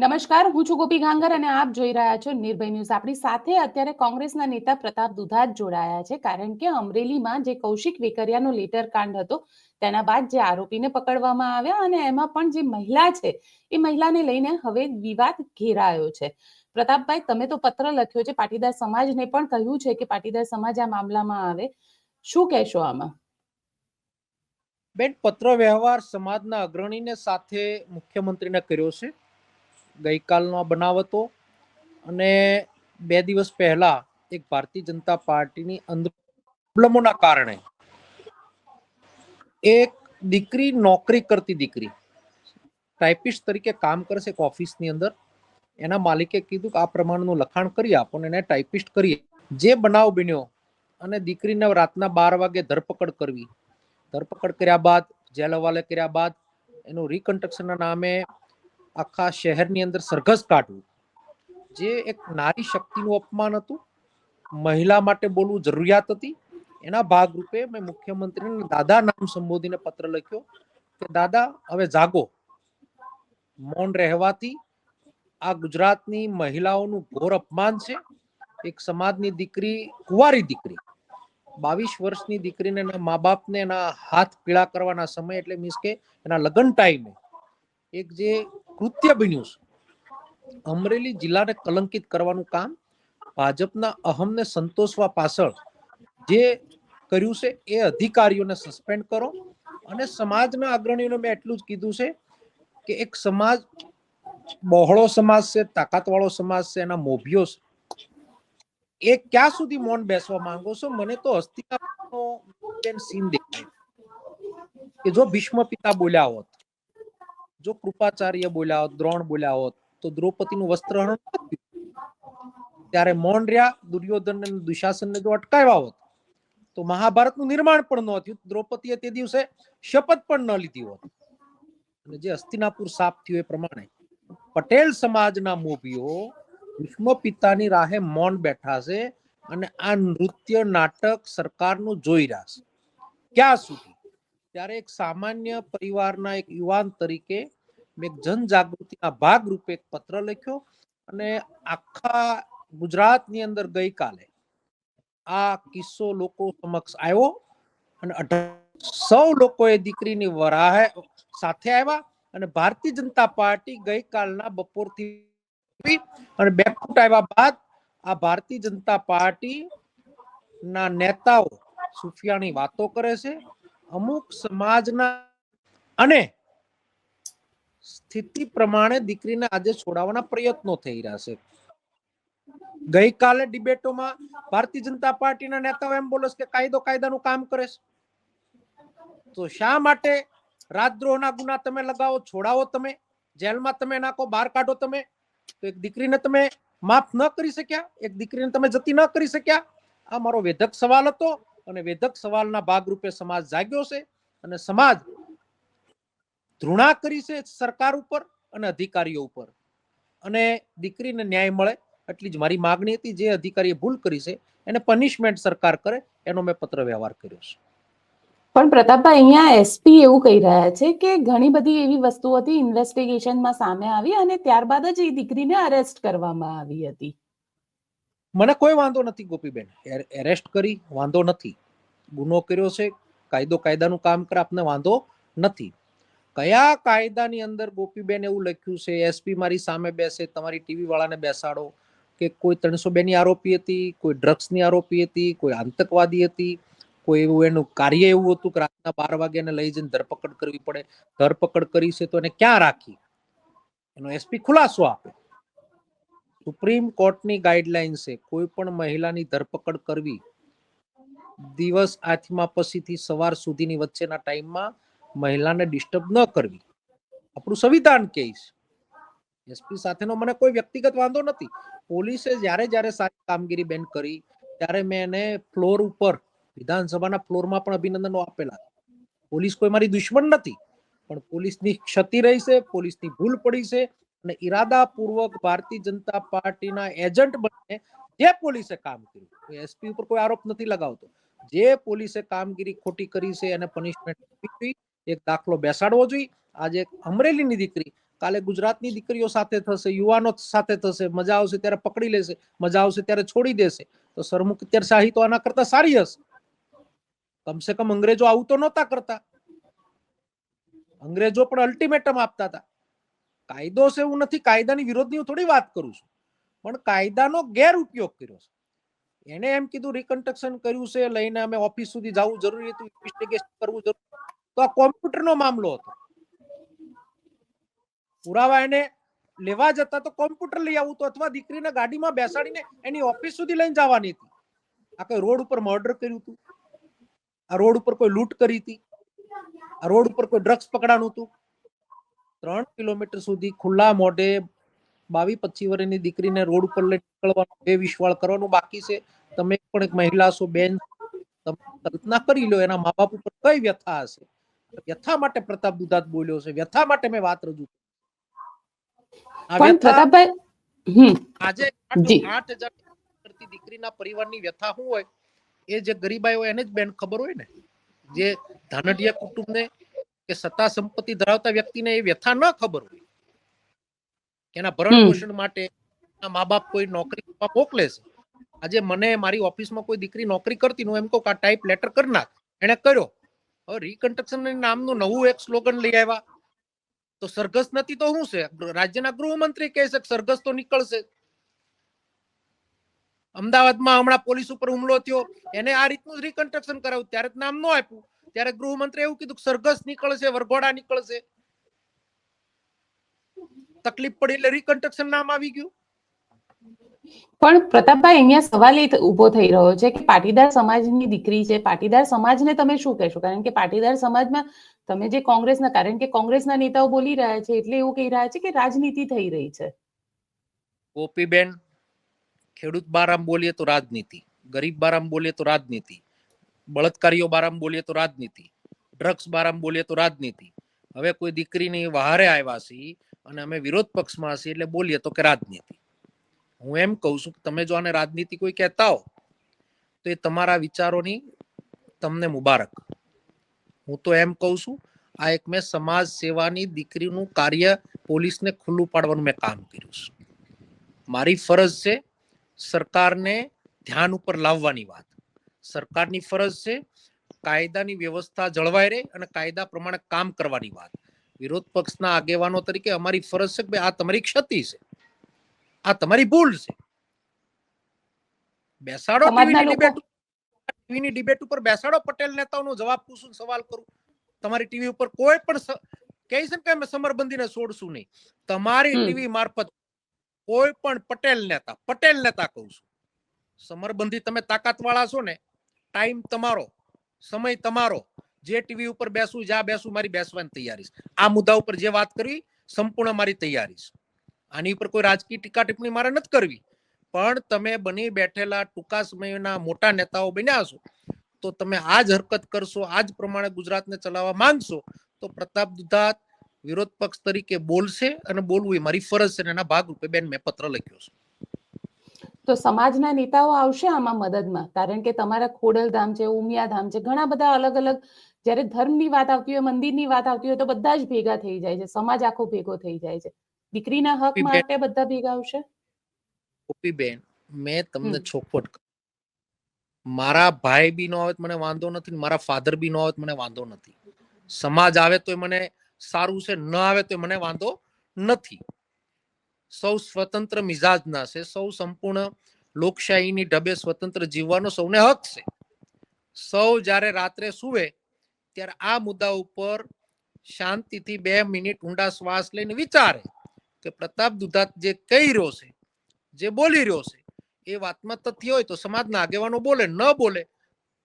નમસ્કાર, હું છું ગોપી ગાંગર અને આપ જોઈ રહ્યા છો નિર્ભય ન્યૂઝ. આપણી સાથે અત્યારે કોંગ્રેસના નેતા પ્રતાપ દુધાત જોડાયા છે, કારણ કે અમરેલીમાં જે કૌશિક વેકરિયાનો લેટર કાંડ હતો, તેના બાદ જે આરોપીને પકડવામાં આવ્યા અને એમાં પણ જે મહિલા છે, એ મહિલાને લઈને હવે વિવાદ ઘેરાયો છે. પ્રતાપભાઈ, તમે તો પત્ર લખ્યો છે, પાટીદાર સમાજને પણ કહ્યું છે કે પાટીદાર સમાજ આ મામલામાં આવે. શું કહેશો આમાં? બેન, પત્ર વ્યવહાર સમાજના અગ્રણીને સાથે મુખ્યમંત્રીને કર્યો છે. ગઈકાલનો બનાવ હતો અને બે દિવસ પહેલા એક ભારતીય જનતા પાર્ટીની અંદમોના કારણે એક દીકરી નોકરી કરતી દીકરી ટાઈપિસ્ટ તરીકે કામ કરે છે એક ઓફિસની અંદર. એના માલિકે કીધું કે આ પ્રમાણનું લખાણ કરી આપો અને એને ટાઈપિસ્ટ કરીએ. જે બનાવ બન્યો અને દીકરીને રાતના બાર વાગે ધરપકડ કરવી. ધરપકડ કર્યા બાદ, જેલ હવાલે કર્યા બાદ, એનું રિકન્સ્ટ્રક્શનના નામે આખા શહેરની અંદર સરઘસ કાઢવું. જે એક નારી શક્તિનું અપમાન હતું, મહિલા માટે બોલવું જરૂરિયાત હતી, એના ભાગરૂપે મેં મુખ્યમંત્રીને દાદા નામ સંબોધીને પત્ર લખ્યો કે, દાદા, હવે જાગો. મૌન રહેવાથી આ ગુજરાતની મહિલાઓનું ઘોર અપમાન છે. એક સમાજની દીકરી, કુંવારી દીકરી. બાવીસ વર્ષની દીકરીને એના મા બાપને એના હાથ પીળા કરવાના સમય એટલે મીન્સ કે એના લગ્ન ટાઈમે એક જે કૃત્ય બન્યું છે. અમરેલી જિલ્લાને કલંકિત કરવાનું કામ ભાજપના અહમને સંતોષવા પાછળ જે કર્યું છે એ અધિકારીઓને સસ્પેન્ડ કરો અને સમાજના અગ્રણીઓને મેં એટલું જ કીધું છે કે એક સમાજ, બહોળો સમાજ છે, તાકાતવાળો સમાજ છે, એના મોભીઓ છે. એ ક્યાં સુધી મૌન બેસવા માંગો છો? મને તો હસ્તિકા સીન દેખાય. કે જો ભીષ્મ પિતા બોલ્યા હોત જો કૃપાચાર્ય બોલ્યા હોત, દ્રોણ બોલ્યા હોત, તો દ્રૌપદીનું વસ્ત્રહરણ ત્યારે મૌન રહ્યા દુર્યોધન અને દુશાસનને જો અટકાવ્યા હોત, તો મહાભારતનું નિર્માણ પણ ન થયું. દ્રૌપદીએ તે દિવસે શપથ પણ ન લીધી હોત. અને જે હસ્તિનાપુર સાપ થયું એ પ્રમાણે પટેલ સમાજના મોભીઓ ભીષ્મ પિતાની રાહે મૌન બેઠા છે અને આ નૃત્ય, નાટક સરકારનું જોઈ રહ્યા છે. ક્યાં સુધી? ત્યારે એક સામાન્ય પરિવારના એક યુવાન તરીકે મેં જનજાગૃતિના ભાગ રૂપે એક પત્ર લખ્યો અને આખા ગુજરાતની અંદર ગઈકાલે આ કિસ્સો લોકો સમક્ષ આવ્યો અને સૌ લોકોએ દીકરીની વરાહે સાથે આવ્યા અને ભારતીય જનતા પાર્ટી ગઈકાલના બપોરથી અને બે ફૂટ આવ્યા બાદ આ ભારતીય જનતા પાર્ટી ના નેતાઓ સુફિયાની વાતો કરે છે અમુક સમાજના અને સ્થિતિ પ્રમાણે દીકરીને આજે છોડાવવાના પ્રયત્નો થઈ રહ્યા છે. ગઈકાલે ડિબેટોમાં ભારતીય જનતા પાર્ટીના નેતાઓ એમ બોલે કે કાયદો કાયદાનું કામ કરે છે. તો શા માટે રાજદ્રોહના ગુના તમે લગાવો, છોડાવો તમે, જેલમાં તમે નાખો, બહાર કાઢો તમે? તો એક દીકરીને તમે માફ ન કરી શક્યા, એક દીકરીને તમે જતી ન કરી શક્યા? આ મારો વેધક સવાલ હતો. અને વેધક સવાલના ભાગરૂપે સમાજ જાગ્યો છે અને સમાજ ધૃણા કરી છે સરકાર ઉપર અને અધિકારીઓ ઉપર. અને દીકરીને ન્યાય મળે એટલી જ મારી માગણી હતી, જે અધિકારીએ ભૂલ કરી છે, એને પનિશમેન્ટ સરકાર કરે એનો મેં પત્ર વ્યવહાર કર્યો છે. પણ પ્રતાપભાઈ, અહીંયા એસપી એવું કહી રહ્યા છે કે ઘણી બધી એવી વસ્તુ હતી ઇન્વેસ્ટિગેશનમાં સામે આવી અને ત્યારબાદ જ એ દીકરીને અરેસ્ટ કરવામાં આવી હતી. મને કોઈ વાંધો નથી ગોપીબેન. એરેસ્ટ કરી, વાંધો નથી. ગુનો કર્યો છે, કાયદો કાયદાનું કામ કરે, આપને વાંધો નથી. કયા કાયદાની અંદર ગોપીબેન એવું લખ્યું છે એસપી મારી સામે બેસે, તમારી ટીવી વાળાને બેસાડો, કે કોઈ ત્રણસો બે ની આરોપી હતી, કોઈ ડ્રગ્સની આરોપી હતી, કોઈ આતંકવાદી હતી, કોઈ એવું એનું કાર્ય એવું હતું કે રાતના બાર વાગ્યાને લઈ જઈને ધરપકડ કરવી પડે. ધરપકડ કરી છે તો એને ક્યાં રાખી? એનો એસપી ખુલાસો આપે. સુપ્રીમ કોર્ટની ગાઈડલાઈન છે કોઈ પણ મહિલાની ધરપકડ કરવી દિવસ આથમા પછીથી સવાર સુધીની વચ્ચેના ટાઈમમાં મહિલાને ડિસ્ટર્બ ન કરવી. આપણું સંવિધાન કહે એસપી સાથેનો મને કોઈ વ્યક્તિગત વાંધો નથી. પોલીસે જ્યારે જ્યારે સારી કામગીરી બેન કરી, ત્યારે મેં એને ફ્લોર ઉપર, વિધાનસભાના ફ્લોરમાં પણ અભિનંદનો આપેલા. પોલીસ કોઈ મારી દુશ્મન નથી. પણ પોલીસની ક્ષતિ રહી છે, પોલીસની ભૂલ પડી છે અને ઈરાદાપૂર્વક ભારતીય જનતા પાર્ટીના એજન્ટ બનીને જે પોલીસે કામ કર્યું એસપી ઉપર કોઈ આરોપ નથી લગાવતો, જે પોલીસે કામગીરી ખોટી કરી છે એને પનિશમેન્ટ એક દાખલો બેસાડવો જોઈએ. આજે અમરેલીની દીકરી, કાલે ગુજરાતની દીકરીઓ સાથે થશે, યુવાનો સાથે થશે, મજા આવશે ત્યારે પકડી લેશે, મજા આવશે ત્યારે છોડી દેશે. તો સરમુખ અત્યારે શાહી તો આના કરતા સારી હશે. કમસે કમ અંગ્રેજો આવું તો નહોતા કરતા. અંગ્રેજો પણ અલ્ટિમેટમ આપતા હતા. કાયદો છે એવું નથી, કાયદાની વિરોધની હું થોડી વાત કરું છું. પણ કાયદાનો ગેરઉપયોગ કર્યો છે. એને એમ કીધું રિકન્સ્ટ્રક્શન કર્યું છે, લઈને અમે ઓફિસ સુધી જવું જરૂરી હતું ઇન્વેસ્ટિગેશન કરવું જરૂરી તો આ કોમ્પ્યુટરનો મામલો હતો. પુરાવા એને લેવા જતા તો કોમ્પ્યુટર લઈ આવવું તો અથવા દીકરીને ગાડીમાં બેસાડીને એની ઓફિસ સુધી લઈને જવાની હતી. આ કોઈ રોડ ઉપર મર્ડર કર્યું હતું? આ રોડ ઉપર કોઈ લૂંટ કરી હતી? આ રોડ ઉપર કોઈ ડ્રગ્સ પકડાનું હતું? ત્રણ કિલોમીટર સુધી ખુલ્લા મોઢે બાવી પચીસ વર્ષની દીકરીને રોડ ઉપર લઈ નીકળવાનો બે વિશ્વાળ કરવાનું બાકી છે. તમે પણ એક મહિલા છો બેન તમે કલ્પના કરી લો એના મા બાપ ઉપર કઈ વ્યથા હશે? વ્યથા માટે પ્રતાપ દુધાત બોલ્યો છે. વ્યથા માટે મેં વાત રજૂ કરી. પણ પ્રતાપભાઈ આજે આઠ હજાર કરતી દીકરીના પરિવારની વ્યથા શું હોય? એ જે ગરીબાઈ હોય એને જ બેન ખબર હોય ને? જે ધાનડિયા કુટુંબને કે સત્તા સંપત્તિ ધરાવતા વ્યક્તિને એ વ્યથા ન ખબર હોય. એના ભરણ પોષણ માટે મા બાપ કોઈ નોકરી મોકલે છે. આજે મને મારી ઓફિસમાં કોઈ દીકરી નોકરી કરતી હું એમ કહું કે આ ટાઈપ લેટર કરી નાખ. એને કર્યો. હવે રીકન્સ્ટ્રક્શન નામનું નવું એક સ્લોગન લઈ આવ્યા. તો સરઘસ નથી તો શું છે? રાજ્યના ગૃહમંત્રી કહે છે કે સરઘસ તો નીકળશે. અમદાવાદમાં હમણાં પોલીસ ઉપર હુમલો થયો. એને આ રીતનું રીકન્સ્ટ્રક્શન કરાવ્યું. ત્યારે નામ ન આપ્યું. ત્યારે ગૃહમંત્રી એવું કીધું સરઘસ નીકળશે વરઘોડા નીકળશે. તકલીફ પડી એટલે રિકન્સ્ટ્રક્શન નામ આવી ગયું. પણ પ્રતાપભાઈ અહીંયા સવાલ એ થ- થઈ રહ્યો છે કે પાટીદાર સમાજની દીકરી છે. પાટીદાર સમાજને તમે શું કહેશો? કારણ કે પાટીદાર સમાજમાં તમે જે કોંગ્રેસના કારણ કે કોંગ્રેસના નેતાઓ બોલી રહ્યા છે એટલે એવું કહી રહ્યા છે કે રાજનીતિ થઈ રહી છે. ગોપીબેન ખેડૂત બારામ બોલીએ તો રાજનીતિ. ગરીબ બારામ બોલીએ તો રાજનીતિ. બળાત્કારીઓ બારામ બોલીએ તો રાજનીતિ, ડ્રગ્સ બારામ બોલીએ તો રાજનીતિ. હવે કોઈ દીકરીની વહારે આવ્યા છીએ અને અમે વિરોધ પક્ષમાં છીએ એટલે બોલીએ તો કે રાજનીતિ. હું એમ કહું છું કે તમે જો આને રાજનીતિ કોઈ કહેતા હો, તો એ તમારા વિચારોની તમને મુબારક. હું તો એમ કહું છું, આ એક મેં સમાજ સેવાની દીકરીનું કાર્ય પોલીસને ખુલ્લું પાડવાનું મેં કામ કર્યું છે. મારી ફરજ છે સરકારને ધ્યાન ઉપર લાવવાની વાત. સરકારની ફરજ છે કાયદાની વ્યવસ્થા જળવાઈ રહે અને કાયદા પ્રમાણે કામ કરવાની વાત. વિરોધ પક્ષના આગેવાનો તરીકે અમારી ફરજ છે કે આ તમારી ક્ષતિ છે. આ તમારી ભૂલ છે. બેસાડો ટીવીની ડિબેટ ટીવીની ડિબેટ ઉપર બેસાડો પટેલ નેતાઓનો જવાબ પૂછું સવાલ કરું. તમારી ટીવી ઉપર કોઈ પણ કહે છે કે અમે સમરબંધીને છોડશું નહીં. તમારી ટીવી મારફત કોઈ પણ પટેલ નેતા પટેલ નેતા કહું છું. સમરબંધી તમે તાકાત વાળા છો ને ટાઈમ તમારો. સમય તમારો. જે ટીવી ઉપર બેસું, જ્યાં બેસું, મારી બેસવાની તૈયારી આ મુદ્દા ઉપર જે વાત કરવી સંપૂર્ણ મારી તૈયારી આની ઉપર કોઈ રાજકીય ટીકા ટિપ્પણી મારે નથી કરવી. પણ તમે બની બેઠેલા ટૂંકા સમયના મોટા નેતાઓ બન્યા છો તો તમે આ જ હરકત કરશો આ જ પ્રમાણે ગુજરાતને ચલાવવા માંગશો, તો પ્રતાપ દુધાત વિરોધ પક્ષ તરીકે બોલશે અને બોલવું એ મારી ફરજ છે અને એના ભાગરૂપે બેન મેં પત્ર લખ્યો છે. તો સમાજના નેતાઓ આવશે આમાં મદદમાં. કારણ કે તમારા ખોડલધામ છે ઉમિયાધામ છે ઘણા બધા અલગ અલગ જ્યારે ધર્મની વાત આવતી હોય મંદિરની વાત આવતી હોય તો બધા જ ભેગા થઈ જાય છે. સમાજ આખો ભેગો થઈ જાય છે. દીકરીના હક માટે બધા ભેગા આવશે? ગોપીબેન મેં તમને હમ. મારા ભાઈ બી નો આવે તો મને વાંધો નથી મારા ફાધર બી નો આવે તો મને વાંધો નથી. સમાજ આવે તો મને સારું છે ન આવે તો મને વાંધો નથી. સૌ સ્વતંત્ર મિજાજના છે સૌ સંપૂર્ણ લોકશાહીની ઢબે સ્વતંત્ર જીવવાનો સૌને હક છે. સૌ જ્યારે રાત્રે સુવે ત્યારે આ મુદ્દા ઉપર શાંતિથી બે મિનિટ ઊંડા શ્વાસ લઈને વિચારે કે પ્રતાપ દુધાત જે કહી રહ્યો છે જે બોલી રહ્યો છે એ વાતમાં તથ્ય હોય તો સમાજના આગેવાનો બોલે ન બોલે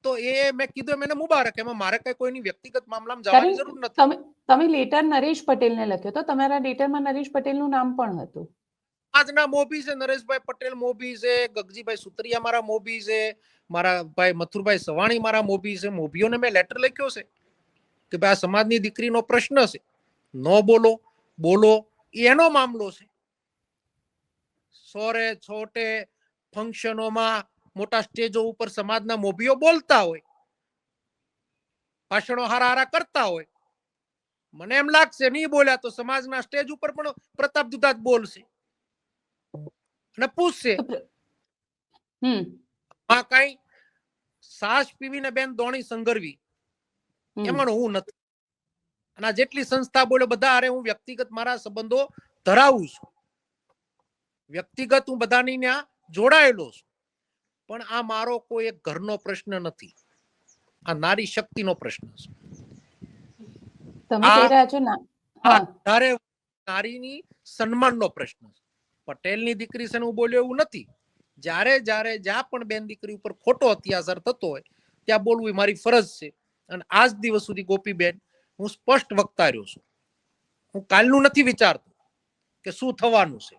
તો એ મેં કીધું એમ એને મુબારક એમાં મારે કઈ કોઈની વ્યક્તિગત મામલામાં જવાની જરૂર નથી. તમે લેટર નરેશ પટેલને લખ્યો તો તમારા લેટરમાં નરેશ પટેલનું નામ પણ હતું. આજના મોભી છે, નરેશભાઈ પટેલ મોભી છે, ગગજીભાઈ સુતરિયા મારા મોભી છે, મારા ભાઈ મથુરભાઈ સવાણી મારા મોભી છે. મોભીઓને મેં લેટર લખ્યો છે કે ભાઈ આ સમાજની દીકરીનો પ્રશ્ન છે. ન બોલો બોલો, એનો મામલો છે. સોરે છોટે ફંક્શનોમાં મોટા સ્ટેજો ઉપર સમાજના મોભીઓ બોલતા હોય, ભાષણો હારા હારા કરતા હોય મને એમ લાગશે નહીં બોલ્યા તો સમાજના સ્ટેજ ઉપર પણ પ્રતાપ દુધાત બોલશે. અને પૂછશે આ કઈ સાસ પીવીને બેન દોણી સંગરવી. એમાં હું નથી. અને જેટલી સંસ્થા બોલ્યો બધા અરે હું વ્યક્તિગત મારા સંબંધો ધરાવું છું. વ્યક્તિગત હું બધાની ત્યાં જોડાયેલો છું. પણ આ મારો કોઈ એક ઘરનો પ્રશ્ન નથી. આ નારી શક્તિનો પ્રશ્ન છે. તમે કહી રહ્યા છો ના તારે નારીની સન્માનનો પ્રશ્ન પટેલની દીકરી છે હું બોલ્યો એવું નથી. જ્યારે જ્યારે જ્યાં પણ બેન દીકરી ઉપર ખોટો અત્યાચાર થતો હોય ત્યાં બોલવું એ મારી ફરજ છે. અને આજ દિવસ સુધી ગોપીબેન હું સ્પષ્ટ વક્તા રહ્યો છું. હું કાલનું નથી વિચારતો કે શું થવાનું છે.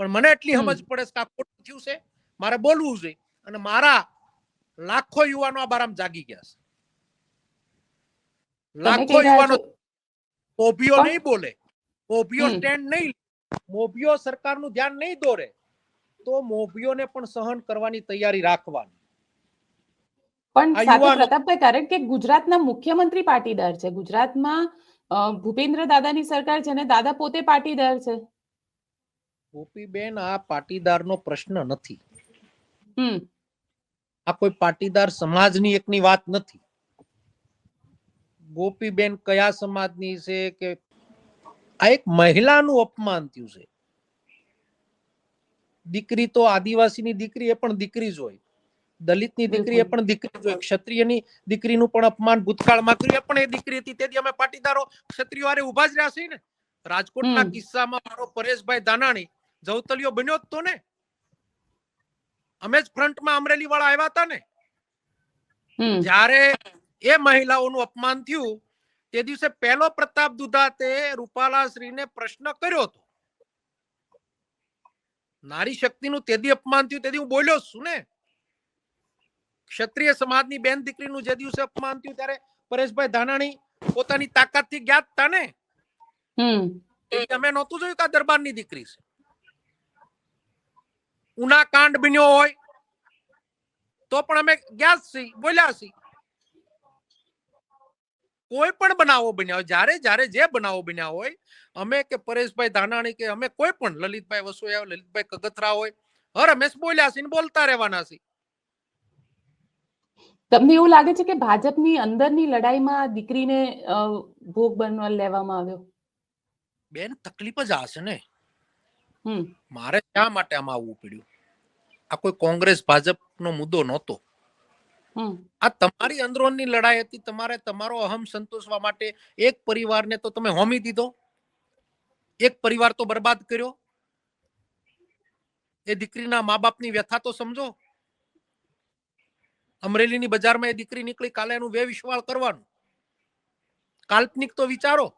પણ મને એટલી સમજ પડે છે કે આ ખોટું થયું છે. મારે બોલવું જોઈએ અને મારા લાખો યુવાનો આ બારામાં જાગી ગયા છે. લાખો યુવાનો મોભીઓ નહીં બોલે. મોભીઓ સ્ટેન્ડ નહીં મોભીઓ સરકારનું ધ્યાન નહીં દોરે તો મોભીઓને પણ સહન કરવાની તૈયારી રાખવાની. પણ સાથે પ્રતાપભાઈ કારણ કે ગુજરાતના મુખ્યમંત્રી પાટીદાર છે? ગુજરાતમાં ભૂપેન્દ્ર દાદાની સરકાર છે અને દાદા પોતે પાટીદાર છે? ગોપીબેન આ પાટીદારનો પ્રશ્ન નથી. આ કોઈ પાટીદાર સમાજની એકની વાત નથી. ગોપીબેન કયા સમાજની છે કે આ એક મહિલાનું અપમાન થયું છે. દીકરી તો આદિવાસીની દીકરી એ પણ દીકરી જ હોય. દલિતની દીકરી એ પણ દીકરી જ હોય. ક્ષત્રિયની દીકરીનું પણ અપમાન ભૂતકાળમાં કર્યું. એ પણ એ દીકરી હતી. તેથી અમે પાટીદારો ક્ષત્રિયો આરે ઊભા જ રહ્યા છીએ ને. રાજકોટના. કિસ્સામાં મારો પરેશભાઈ દાનાણી જવતલિયો બન્યો જ તો ને. અમે જ ફ્રન્ટમાં અમરેલી વાળા આવ્યા હતા ને. જ્યારે એ મહિલાઓનું અપમાન થયું તે દિવસે પહેલો પ્રતાપ દુધાતે રૂપાલા શ્રીને પ્રશ્ન કર્યો હતો. નારી શક્તિનું તેથી અપમાન થયું તેથી હું બોલ્યો છું ને. ક્ષત્રિય સમાજની બેન દીકરીનું જે દિવસે અપમાન થયું ત્યારે પરેશભાઈ ધાનાણી પોતાની તાકાતથી જ્ઞાત હતા ને. હમ. એ અમે નહોતું જોયું કે આ દરબારની દીકરી છે? ઉના કાંડ બન્યો હોય તો પણ અમે ગયા છીએ બોલ્યા છીએ. કોઈ પણ બનાવો બન્યા હોય જ્યારે જ્યારે જે બનાવો બન્યા હોય અમે કે પરેશભાઈ ધાનાણી કે અમે કોઈ પણ લલિતભાઈ વસોયા લલિતભાઈ કગથરા હોય હર હંમેશ બોલ્યા છીએ ને બોલતા રહેવાના છીએ. તમને એવું લાગે છે કે ભાજપની અંદરની લડાઈમાં દીકરીને ભોગ બનવા લેવામાં આવ્યો? બેન તકલીફ જ હશે ને. મારે શા માટે આમાં આવવું પડ્યું? આ કોઈ કોંગ્રેસ ભાજપનો મુદ્દો નહોતો. આ તમારી અંદરોની લડાઈ હતી, તમારે તમારો અહમ સંતોષવા માટે એક પરિવારને તો તમે હોમી દીધો. એક પરિવાર તો બરબાદ કર્યો. એ દીકરીના મા બાપની વ્યથા તો સમજો. અમરેલીની બજારમાં એ દીકરી નીકળી, કાલે એનું વે વિશ્વાળ કરવાનું. કાલ્પનિક તો વિચારો.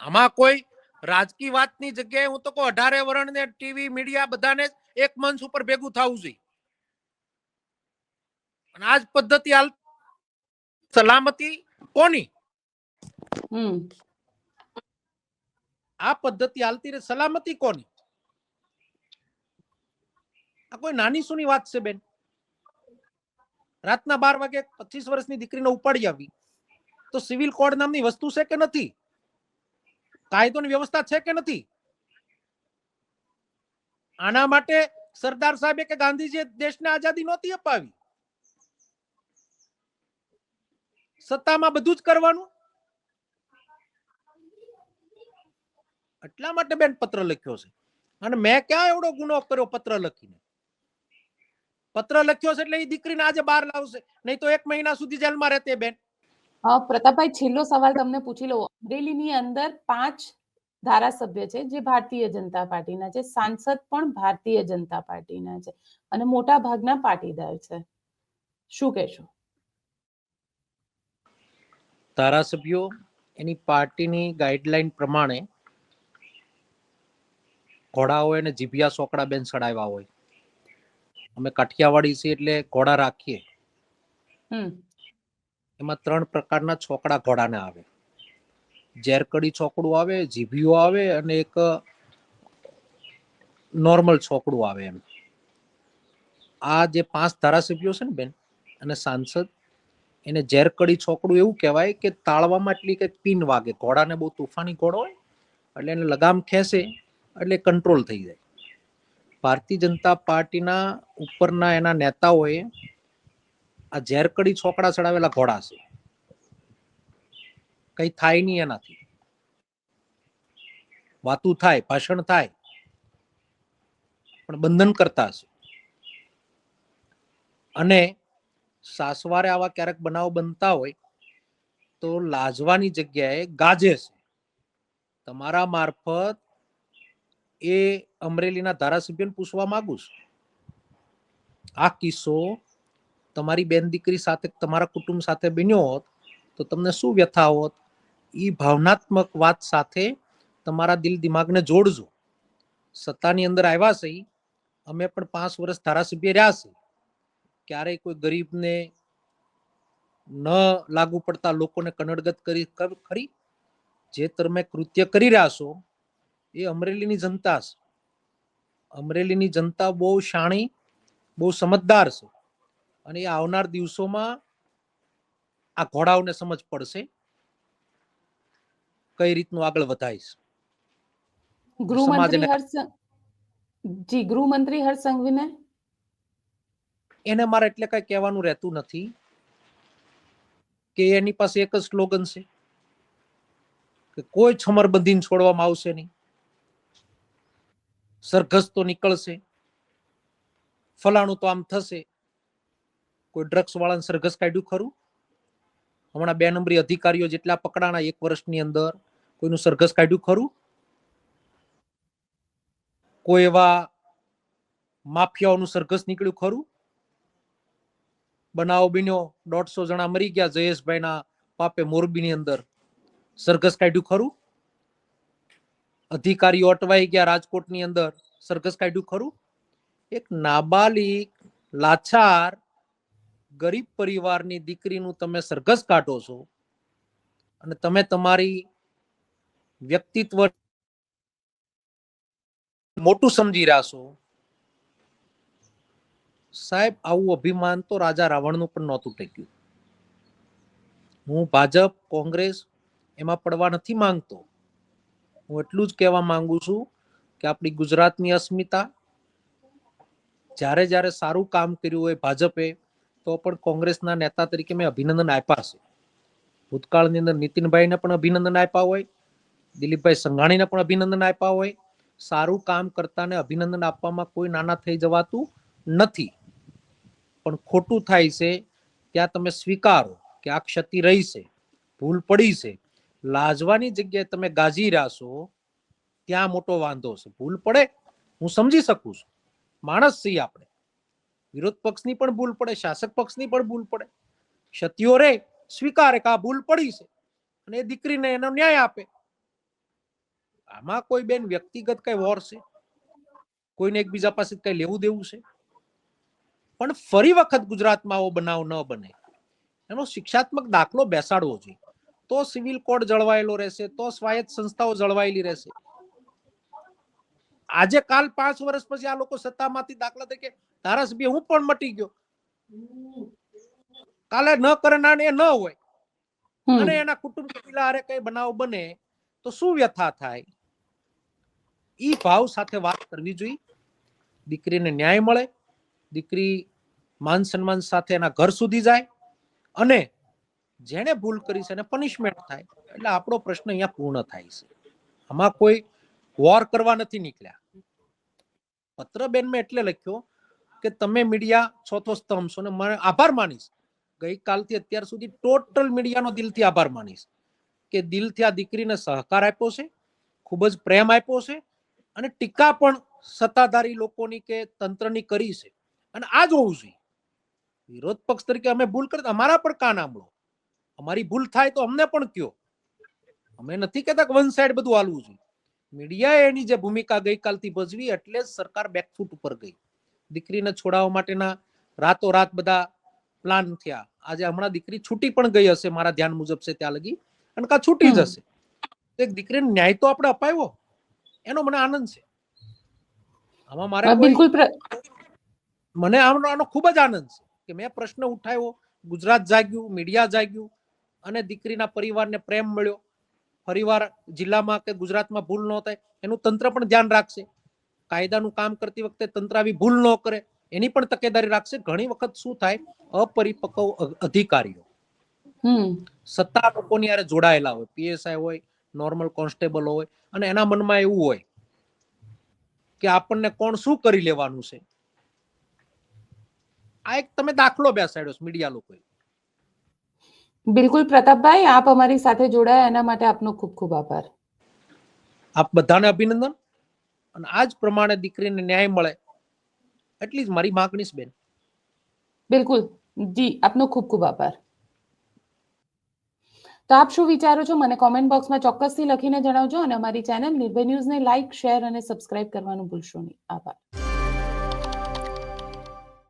આમાં કોઈ રાજકીય વાતની જગ્યાએ હું તો કહું, અઢારે વરણ ને ટીવી, મીડિયા બધાને એક મંચ ઉપર ભેગું થવું જોઈએ. અને આજ પદ્ધતિ હાલ સલામતી કોની? હમ. આ પદ્ધતિ હાલતી રહે સલામતી કોની? આ કોઈ નાની સુની વાત છે બેન. રાતના બાર વાગે પચીસ વર્ષની દીકરીને ઉપાડી આવી. તો સિવિલ કોડ નામની વસ્તુ છે કે નથી? કાયદોની વ્યવસ્થા છે કે નથી? આના માટે સરદાર સાહેબે કે ગાંધીજીએ દેશને આઝાદી નહોતી અપાવી? સત્તામાં બધું જ કરવાનું? એટલા માટે બેન પત્ર લખ્યો છે. અને મેં ક્યાં એવડો ગુનો કર્યો પત્ર લખીને? પત્ર લખ્યો છે એટલે એ દીકરીને આજે બહાર લાવશે. નહીં તો એક મહિના સુધી જેલમાં રહેતે બેન. પ્રતાપભાઈ, છેલ્લો સવાલ તમને પૂછી લઉં. અમરેલીની અંદર પાંચ ધારાસભ્ય છે જે ભારતીય જનતા પાર્ટીના છે. સાંસદ પણ ભારતીય જનતા પાર્ટીના છે. અને મોટા ભાગના પાટીદાર છે. શું કહેશો? ધારાસભ્યો એની પાર્ટીની ગાઈડલાઈન પ્રમાણે ઘોડા હોય અને જીભિયા સોકડા બેન ચડાવ્યા હોય. અમે કાઠિયાવાડી છીએ એટલે ઘોડા રાખીએ. એમાં ત્રણ પ્રકારના છોકડા ઘોડાને આવે. ઝેરકડી છોકડું આવે જીભિયું આવે અને એક નોર્મલ છોકડું આવે એમ. આ જે પાંચ ધારાસભ્યો છે ને બેન અને સાંસદ એને ઝેરકડી છોકડું એવું કહેવાય કે તાળવામાં એટલી કંઈક પિન વાગે. ઘોડાને બહુ તોફાની ઘોડો હોય, એટલે એને લગામ ખેંચે, એટલે કંટ્રોલ થઈ જાય. ભારતીય જનતા પાર્ટીના ઉપરના એના નેતાઓએ આ ઝેરકડી છોકડા ચડાવેલા ઘોડા છે. કઈ થાય નહીં એનાથી. વાતું થાય, ભાષણ થાય, પણ બંધન કરતા છે અને સાસવારે આવા ક્યારેક બનાવ બનતા હોય, તો લાજવાની જગ્યાએ ગાજે છે. તમારા મારફત એ અમરેલીના ધારાસભ્યને પૂછવા માંગુ છું. આ કિસ્સો તમારી બેન દીકરી સાથે, તમારા કુટુંબ સાથે બન્યો હોત, તો તમને શું વ્યથા હોત? એ ભાવનાત્મક વાત સાથે તમારા દિલ દિમાગને જોડજો. સત્તાની અંદર આવ્યા છે અમે પણ પાંચ વર્ષ ધારાસભ્ય રહ્યા છે ક્યારેય કોઈ ગરીબને ન લાગુ પડતા લોકોને કનડગત કરી ખરી? જે તમે કૃત્ય કરી રહ્યા છો એ અમરેલીની જનતા છે. અમરેલીની જનતા બહુ શાણી બહુ સમજદાર છે. અને એ આવનાર દિવસોમાં આ ઘોડાઓને સમજ પડશે કઈ રીતનું આગળ વધાય છે. ગૃહમંત્રી હર્ષ જી ગૃહમંત્રી હર્ષ સંઘવીને એને મારે એટલે કઈ કહેવાનું રહેતું નથી કે એની પાસે એક જ સ્લોગન છે કે કોઈ છમર બંધીને છોડવામાં આવશે નહીં. સરઘસ તો નીકળશે. ફલાણું તો આમ થશે. કોઈ ડ્રગ્સ વાળાને સરઘસ કાઢ્યું ખરું? હમણાં બે નંબરી અધિકારીઓ જેટલા પકડાણા એક વર્ષની અંદર, કોઈનું સરઘસ કાઢ્યું ખરું? કોઈ એવા માફિયાઓનું સરઘસ નીકળ્યું ખરું? બનાવ બન્યો. દોઢસો જણા મરી ગયા જયેશભાઈના પાપે મોરબીની અંદર. સરઘસ કાઢ્યું ખરું? અધિકારીઓ અટવાઈ ગયા રાજકોટની અંદર. સરઘસ કાઢ્યું ખરું? એક નાબાલિક લાચાર ગરીબ પરિવારની દીકરીનું તમે સરઘસ કાઢો છો. અને તમે તમારી વ્યક્તિત્વ મોટું સમજી રહ્યા છો. સાહેબ, આવું અભિમાન તો રાજા રાવણનું પણ નહોતું ટેક્યું. હું ભાજપ, કોંગ્રેસ એમાં પડવા નથી માંગતો. હું એટલું જ કહેવા માંગુ છું કે આપણી ગુજરાતની અસ્મિતા, જ્યારે જ્યારે સારું કામ કર્યું હોય ભાજપે, તો પણ કોંગ્રેસના નેતા તરીકે મેં અભિનંદન આપ્યા છે. ભૂતકાળની અંદર નીતિનભાઈને પણ અભિનંદન આપ્યા હોય, દિલીપભાઈ સંઘાણીને પણ અભિનંદન આપ્યા હોય. સારું કામ કરતાને અભિનંદન આપવામાં કોઈ નાના થઈ જવાતું નથી. પણ ખોટું થાય છે, ત્યાં તમે સ્વીકારો કે આ ક્ષતિ રહી છે, ભૂલ પડી છે. લાજવાની જગ્યાએ તમે ગાજી રાશો ત્યાં મોટો વાંધો છે. ભૂલ પડે, હું સમજી શકું છું. માણસ છીએ આપણે. વિરોધ પક્ષની પણ ભૂલ પડે, શાસક પક્ષની પણ ભૂલ પડે. ક્ષતિઓ રે, સ્વીકારે કે આ ભૂલ પડી છે અને એ દીકરીને એનો ન્યાય આપે. આમાં કોઈ બેન વ્યક્તિગત કઈ વોર છે? કોઈને એકબીજા પાસે કઈ લેવું દેવું છે? પણ ફરી વખત ગુજરાતમાં આવો બનાવ ન બને. એનો શિક્ષાત્મક દાખલો બેસાડવો જોઈએ. તો સિવિલ કોડ જળવાયેલો રહેશે તો સ્વાયત્ત સંસ્થાઓ જળવાયેલી રહેશે. આજે કાલ પાંચ વર્ષ પછી આ લોકો સત્તામાંથી દાખલા તરીકે ધારાસભ્ય હું પણ મટી ગયો. કાલે ન કરનાર એ ન હોય. અને એના કુટુંબ હારે કઈ બનાવ બને તો શું વ્યથા થાય? ઈ ભાવ સાથે વાત કરવી જોઈએ. દીકરીને ન્યાય મળે દીકરી માન સન્માન સાથે એના ઘર સુધી જાય અને જેણે ભૂલ કરી છે એને પનિશમેન્ટ થાય. એટલે આપણો પ્રશ્ન અહીંયા પૂર્ણ થાય છે. આમાં કોઈ વોર કરવા નથી નીકળ્યા. પત્ર બેન મેં એટલે લખ્યો કે તમે મીડિયા ચોથો સ્તંભ છો ને મને આભાર માનીશ. ગઈકાલથી અત્યાર સુધી ટોટલ મીડિયાનો દિલથી આભાર માનીશ કે દિલથી આ દીકરીને સહકાર આપ્યો છે, ખૂબ જ પ્રેમ આપ્યો છે અને ટીકા પણ સત્તાધારી લોકોની કે તંત્રની કરી છે. અને આ જ હોવું જોઈએ. વિરોધ પક્ષ તરીકે અમે ભૂલ કરી અમારા પર કાન આંબળો. અમારી ભૂલ થાય તો અમને પણ કયો. અમે નથી કહેતા કે વન સાઈડ બધું હાલવું જોઈએ. મીડિયાએ એની જે ભૂમિકા ગઈકાલથી ભજવી એટલે સરકાર બેકફૂટ ઉપર ગઈ. દીકરીને છોડાવવા માટેના રાતોરાત બધા પ્લાન થયા. આજે હમણાં દીકરી છૂટી પણ ગઈ હશે મારા ધ્યાન મુજબ છે ત્યાં લગી. અને કા છૂટી. જશે. તો એક દીકરીને ન્યાય તો આપણે અપાયો. એનો મને આનંદ છે. આમાં મારે બિલકુલ મને આનો આનો ખૂબ જ આનંદ છે. કે મેં પ્રશ્ન ઉઠાવ્યો ગુજરાત જાગ્યું મીડિયા જાગ્યું અને દીકરીના પરિવારને પ્રેમ મળ્યો. ફરીવાર જિલ્લામાં કે ગુજરાતમાં ભૂલ ન થાય એનું તંત્ર પણ ધ્યાન રાખશે. કાયદાનું કામ કરતી વખતે તંત્ર આવી ભૂલ ન કરે એની પણ તકેદારી રાખશે. ઘણી વખત શું થાય અપરિપક્વ અધિકારીઓ. સત્તા લોકોની યારે જોડાયેલા હોય પીએસઆઈ હોય નોર્મલ કોન્સ્ટેબલ હોય અને એના મનમાં એવું હોય કે આપણને કોણ શું કરી લેવાનું છે? આ એક તમે દાખલો બેસાડ્યો છે મીડિયા લોકોએ. બિલકુલ પ્રતાપભાઈ આપ અમારી સાથે જોડાયા એના માટે આપનો ખૂબ ખૂબ આભાર. આપ બધાને અભિનંદન. અને આ જ પ્રમાણે દીકરીને ન્યાય મળે એટલી જ મારી માંગણી છે બેન. બિલકુલ. જી આપનો ખૂબ ખૂબ આભાર. તો આપ શું વિચારો છો? મને કોમેન્ટ બોક્સમાં ચોક્કસથી લખીને જણાવજો અને અમારી ચેનલ નિર્ભય ન્યૂઝને લાઇક શેર અને સબસ્ક્રાઇબ કરવાનું ભૂલશો નહીં. આભાર.